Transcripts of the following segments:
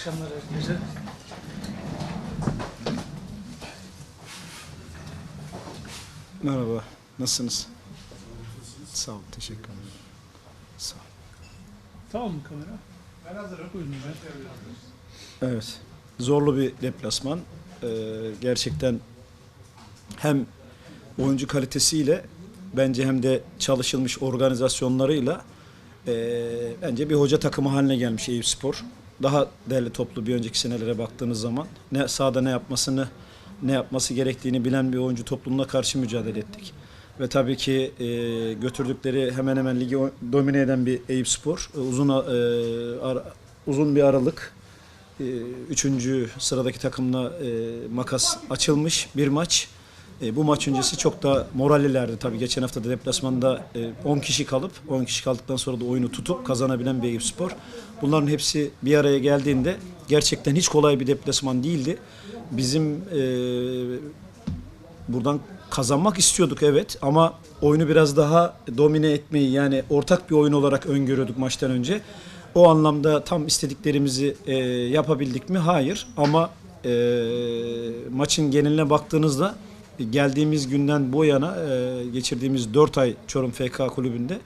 akşamlar herkese. Merhaba, nasılsınız? Sağ ol, teşekkür ederim. Sağ ol. Tamam mı kamera? Ben hazırım. Buyurun hocam. Evet, zorlu bir deplasman. Ee, gerçekten hem oyuncu kalitesiyle bence hem de çalışılmış organizasyonlarıyla ee, bence bir hoca takımı haline gelmiş Eyüp Spor. Daha değerli toplu bir önceki senelere baktığınız zaman ne sahada ne yapmasını ne yapması gerektiğini bilen bir oyuncu topluluğuna karşı mücadele ettik. Ve tabii ki e, götürdükleri hemen hemen ligi domine eden bir Eyüp Spor. E, uzun e, ara- uzun bir aralık e, üçüncü sıradaki takımla e, makas açılmış bir maç. E, bu maç öncesi çok da morallilerdi tabii. Geçen hafta da deplasmanda e, 10 kişi kalıp 10 kişi kaldıktan sonra da oyunu tutup kazanabilen bir Eyüp Spor. Bunların hepsi bir araya geldiğinde gerçekten hiç kolay bir deplasman değildi. Bizim e, buradan kazanmak istiyorduk evet ama oyunu biraz daha domine etmeyi yani ortak bir oyun olarak öngörüyorduk maçtan önce. O anlamda tam istediklerimizi e, yapabildik mi? Hayır ama e, maçın geneline baktığınızda geldiğimiz günden bu yana e, geçirdiğimiz 4 ay Çorum FK kulübünde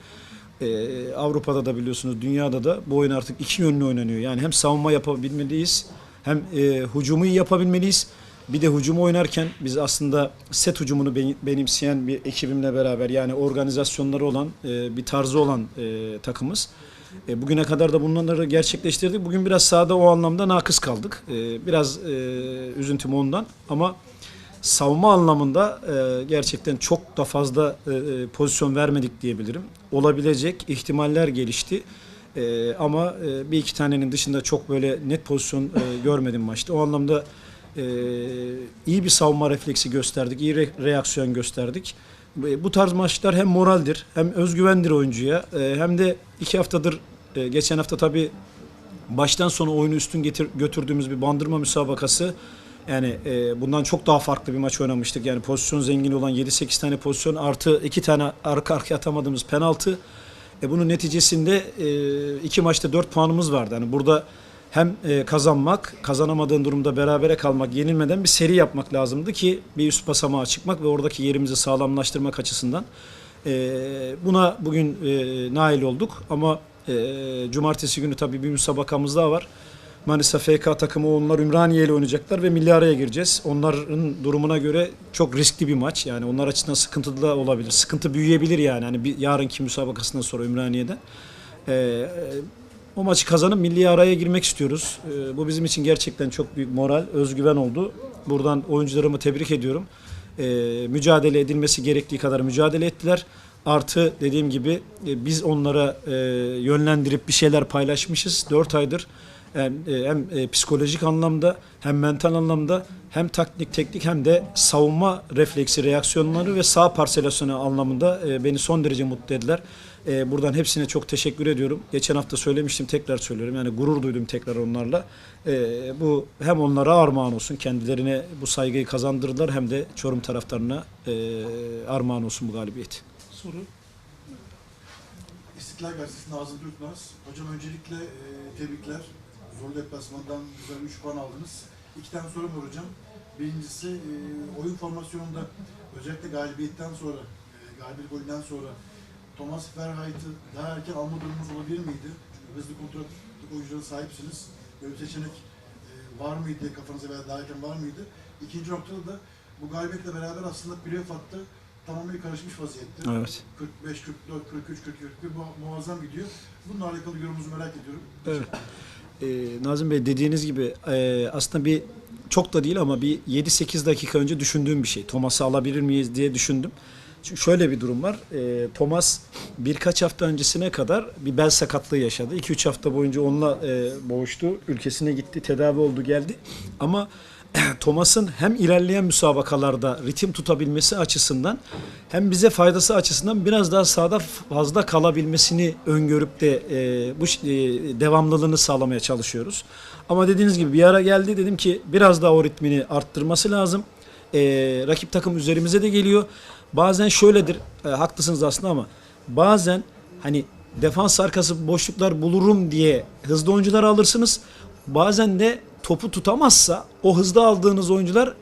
e, Avrupa'da da biliyorsunuz dünyada da bu oyun artık iki yönlü oynanıyor. Yani hem savunma yapabilmeliyiz hem e, hücumu iyi yapabilmeliyiz. Bir de hücumu oynarken biz aslında set hücumunu be- benimseyen bir ekibimle beraber yani organizasyonları olan e, bir tarzı olan e, takımız. E, bugüne kadar da bunları gerçekleştirdik. Bugün biraz sahada o anlamda nakıs kaldık. E, biraz e, üzüntüm ondan ama savunma anlamında e, gerçekten çok da fazla e, e, pozisyon vermedik diyebilirim. Olabilecek ihtimaller gelişti. E, ama e, bir iki tanenin dışında çok böyle net pozisyon e, görmedim maçta. O anlamda e, iyi bir savunma refleksi gösterdik, iyi re- reaksiyon gösterdik. Bu bu tarz maçlar hem moraldir, hem özgüvendir oyuncuya, e, hem de iki haftadır, e, geçen hafta tabii baştan sona oyunu üstün getir, götürdüğümüz bir bandırma müsabakası. Yani e, bundan çok daha farklı bir maç oynamıştık. Yani pozisyon zengini olan 7-8 tane pozisyon artı 2 tane arka arkaya atamadığımız penaltı. E, bunun neticesinde e, iki maçta 4 puanımız vardı. Yani burada hem e, kazanmak, kazanamadığın durumda berabere kalmak, yenilmeden bir seri yapmak lazımdı ki bir üst basamağa çıkmak ve oradaki yerimizi sağlamlaştırmak açısından. E, buna bugün e, nail olduk ama e, cumartesi günü tabii bir müsabakamız daha var. Manisa FK takımı onlar Ümraniye ile oynayacaklar ve milli araya gireceğiz. Onların durumuna göre çok riskli bir maç. Yani onlar açısından sıkıntılı da olabilir. Sıkıntı büyüyebilir yani. Hani bir yarınki müsabakasından sonra Ümraniye'den. Ee, o maçı kazanıp milli araya girmek istiyoruz. Ee, bu bizim için gerçekten çok büyük moral, özgüven oldu. Buradan oyuncularımı tebrik ediyorum. Ee, mücadele edilmesi gerektiği kadar mücadele ettiler. Artı dediğim gibi e, biz onlara e, yönlendirip bir şeyler paylaşmışız 4 aydır. Hem, e, hem e, psikolojik anlamda hem mental anlamda hem taktik teknik hem de savunma refleksi reaksiyonları ve sağ parselasyonu anlamında e, beni son derece mutlu ettiler. Buradan hepsine çok teşekkür ediyorum. Geçen hafta söylemiştim tekrar söylüyorum. Yani gurur duydum tekrar onlarla. Bu hem onlara armağan olsun kendilerine bu saygıyı kazandırdılar hem de Çorum taraftarına armağan olsun bu galibiyet. Soru. İstiklal Gazetesi Nazım Türkmez. Hocam öncelikle tebrikler. Zor deplasmandan güzel 3 puan aldınız. İki tane sorum var hocam. Birincisi e, oyun formasyonunda özellikle galibiyetten sonra, e, galibiyet golünden sonra Thomas Verheit'i daha erken alma durumunuz olabilir miydi? Çünkü hızlı kontrol oyunculara sahipsiniz. Böyle bir seçenek e, var mıydı kafanıza veya daha erken var mıydı? İkinci noktada da bu galibiyetle beraber aslında playoff hattı tamamen karışmış vaziyette. Evet. 45, 44, 43, 41 mu- muazzam gidiyor. Bununla alakalı yorumunuzu merak ediyorum. Evet. Ee, Nazım Bey dediğiniz gibi e, aslında bir çok da değil ama bir 7-8 dakika önce düşündüğüm bir şey. Thomas'ı alabilir miyiz diye düşündüm. Çünkü şöyle bir durum var. E, Thomas birkaç hafta öncesine kadar bir bel sakatlığı yaşadı. 2-3 hafta boyunca onunla e, boğuştu. Ülkesine gitti, tedavi oldu, geldi. Ama Thomas'ın hem ilerleyen müsabakalarda ritim tutabilmesi açısından hem bize faydası açısından biraz daha sahada fazla kalabilmesini öngörüp de e, bu e, devamlılığını sağlamaya çalışıyoruz. Ama dediğiniz gibi bir ara geldi dedim ki biraz daha o ritmini arttırması lazım. E, rakip takım üzerimize de geliyor. Bazen şöyledir, e, haklısınız aslında ama bazen hani defans arkası boşluklar bulurum diye hızlı oyuncuları alırsınız. Bazen de topu tutamazsa o hızda aldığınız oyuncular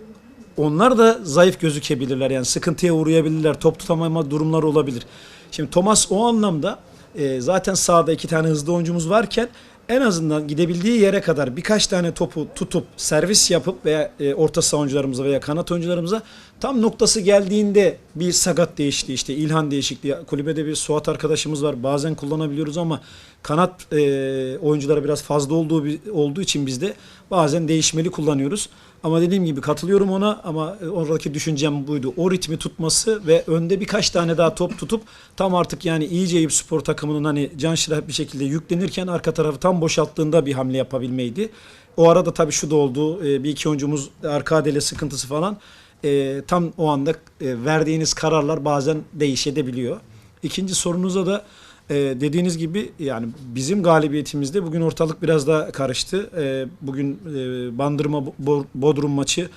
onlar da zayıf gözükebilirler. Yani sıkıntıya uğrayabilirler. Top tutamama durumları olabilir. Şimdi Thomas o anlamda e, zaten sahada iki tane hızlı oyuncumuz varken en azından gidebildiği yere kadar birkaç tane topu tutup servis yapıp veya e, orta saha oyuncularımıza veya kanat oyuncularımıza tam noktası geldiğinde bir sakat değişti işte İlhan değişikliği kulübede bir Suat arkadaşımız var bazen kullanabiliyoruz ama kanat e, oyuncuları biraz fazla olduğu olduğu için bizde bazen değişmeli kullanıyoruz. Ama dediğim gibi katılıyorum ona ama e, oradaki düşüncem buydu. O ritmi tutması ve önde birkaç tane daha top tutup tam artık yani iyice Eyüp Spor takımının hani can şirah bir şekilde yüklenirken arka tarafı tam boşalttığında bir hamle yapabilmeydi. O arada tabii şu da oldu. e, Bir iki oyuncumuz arka adele sıkıntısı falan. E, tam o anda e, verdiğiniz kararlar bazen değişebiliyor. İkinci sorunuza da e, dediğiniz gibi yani bizim galibiyetimizde bugün ortalık biraz daha karıştı. E, bugün e, Bandırma Bo- Bodrum maçı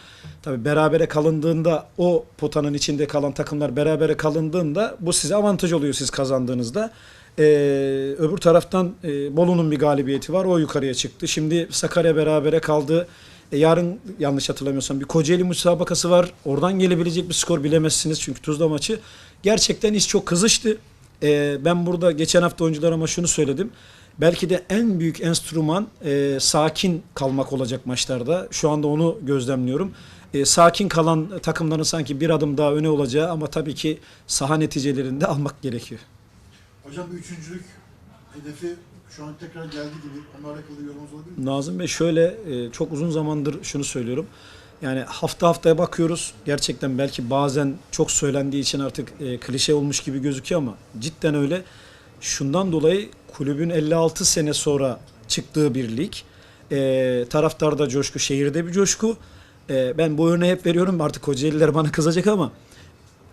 tabi berabere kalındığında o potanın içinde kalan takımlar berabere kalındığında bu size avantaj oluyor siz kazandığınızda. E, öbür taraftan e, Bolu'nun bir galibiyeti var o yukarıya çıktı. Şimdi Sakarya berabere kaldı. E, yarın yanlış hatırlamıyorsam bir Kocaeli müsabakası var. Oradan gelebilecek bir skor bilemezsiniz çünkü Tuzla maçı. Gerçekten iş çok kızıştı. E, ben burada geçen hafta oyuncularıma şunu söyledim. Belki de en büyük enstrüman e, sakin kalmak olacak maçlarda. Şu anda onu gözlemliyorum. E, sakin kalan takımların sanki bir adım daha öne olacağı ama tabii ki saha neticelerini de almak gerekiyor. Hocam bir üçüncülük hedefi şu an tekrar geldi gibi. Onunla alakalı yorumunuz olabilir mi? Nazım Bey şöyle e, çok uzun zamandır şunu söylüyorum. Yani hafta haftaya bakıyoruz. Gerçekten belki bazen çok söylendiği için artık e, klişe olmuş gibi gözüküyor ama cidden öyle. Şundan dolayı kulübün 56 sene sonra çıktığı bir lig. E, taraftarda coşku, şehirde bir coşku. E, ben bu örneği hep veriyorum. Artık Kocaeliler bana kızacak ama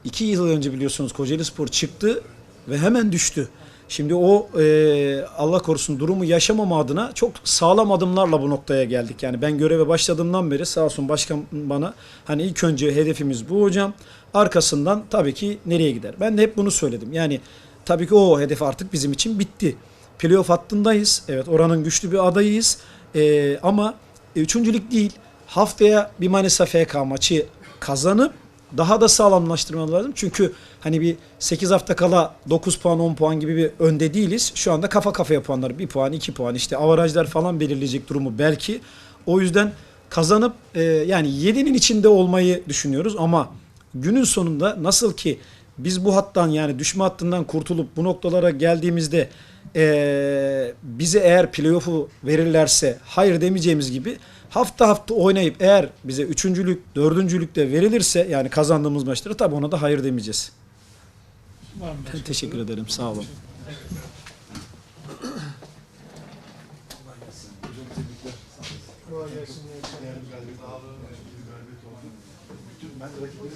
iki yıl önce biliyorsunuz Kocaeli Spor çıktı ve hemen düştü. Şimdi o e, Allah korusun durumu yaşamama adına çok sağlam adımlarla bu noktaya geldik. Yani ben göreve başladığımdan beri sağ olsun başkan bana hani ilk önce hedefimiz bu hocam. Arkasından tabii ki nereye gider? Ben de hep bunu söyledim. Yani tabii ki o hedef artık bizim için bitti. Playoff hattındayız. Evet oranın güçlü bir adayıyız. E, ama e, üçüncülük değil. Haftaya bir Manisa FK maçı kazanıp daha da sağlamlaştırmamız lazım. Çünkü hani bir 8 hafta kala 9 puan 10 puan gibi bir önde değiliz. Şu anda kafa kafaya puanlar 1 puan 2 puan işte avarajlar falan belirleyecek durumu belki. O yüzden kazanıp e, yani 7'nin içinde olmayı düşünüyoruz ama günün sonunda nasıl ki biz bu hattan yani düşme hattından kurtulup bu noktalara geldiğimizde e, bize eğer playoff'u verirlerse hayır demeyeceğimiz gibi hafta hafta oynayıp eğer bize üçüncülük, dördüncülük de verilirse yani kazandığımız maçları tabii ona da hayır demeyeceğiz. Başka Teşekkür ederim. Sağ olun. Değerli galibiyet. Sağ olun. Galibiyet oldu. Bütün ben rakipleri